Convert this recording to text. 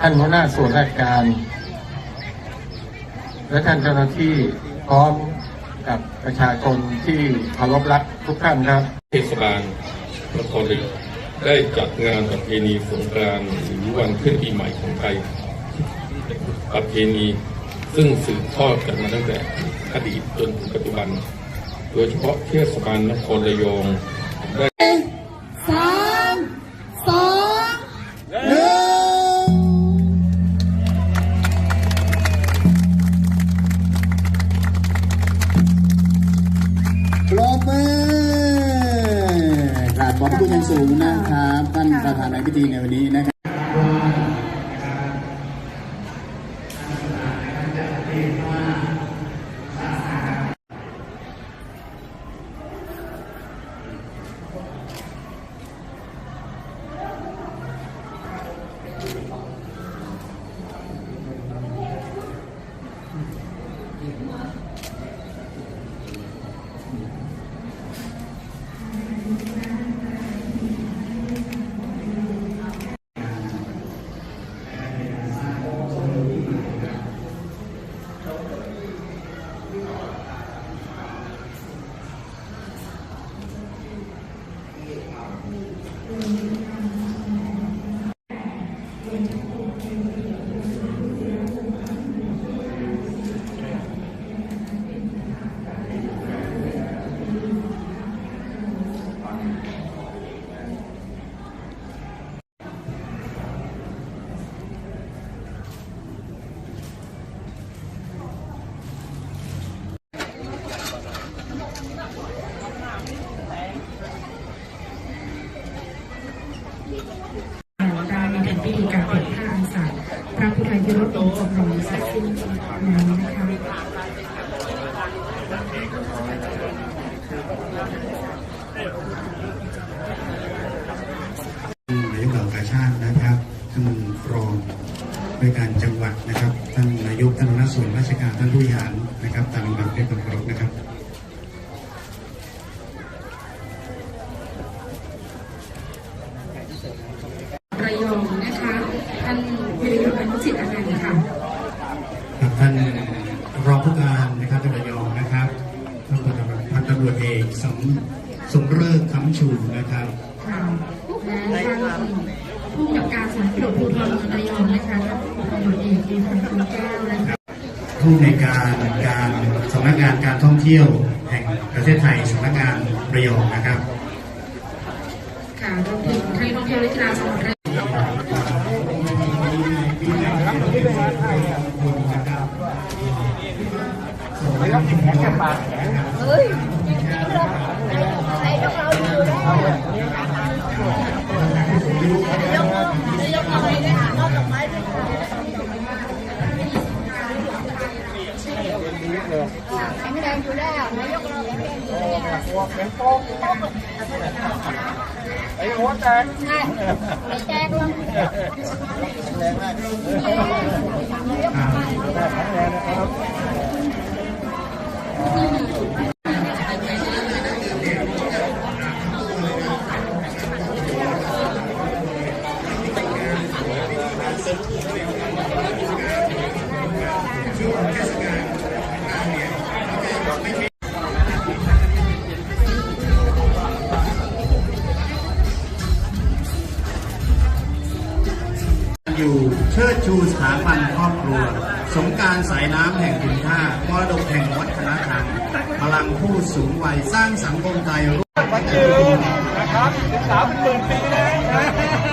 ท่านหัวหน้าส่วนราชการ และท่านเจ้าหน้าที่พร้อมกับประชาชนที่เคารพรักทุกท่านครับเทศบาลนครหลวงได้จัดงานประเพณีสงกรานต์หรือวันขึ้นปีใหม่ของไทยประเพณีซึ่งสืบทอดกันมาตั้งแต่อดีตจนถึงปัจจุบัน โดยเฉพาะเทศบาลนครระยอง ท่างสูงนะครับท่านประธานในพิธีในวันนี้นะครับ Mm-hmm. ได้เป็นพิธีการเปิดผ้าอาสาพระพุทธยศองค์จำลองสร็จสิ้นแล้วนะคะนายกเหล่ากาชาตินะครับท่านรองในวยการจังหวัดนะครับท่านนายกท่านหัวหน้าส่วนราชการท่านผู้บริหารนะครับตามลำดับด้วยความเคารพนะครับ ระยองนะคะท่าน วิริยะอนุสิทธิ์อนันต์ค่ะครับท่านรองผู้การนะครับจังหวัดระยองนะครับท่านพันตำรวจเอกสมสมเริกคำชูนะครับค่ะและท่านผู้กำกับการสำนักตำรวจภูธรระยองนะคะท่านตำรวจเอกดีพันธ์คุณแก้วนะคะผู้ในวยการการสำนักงานการท่องเที่ยวแห่งประเทศไทยสำนักงานระยองนะครับค่ะรวมถึงไทยท่องเที่ยวและกีฬาจังหวัดระยอง ไม่ได้อยู่แล้วนายกเราแข็งแรง อยู่เชิดชูสถาบันครอบครัว สงการสายน้ำแห่งคุณค่ามรดกแห่งวัฒนธรรมพลังผู้สูงวัยสร้างสังคมไทยร่วมวันนะครับศึกษาเป็นหมื่นปีนะ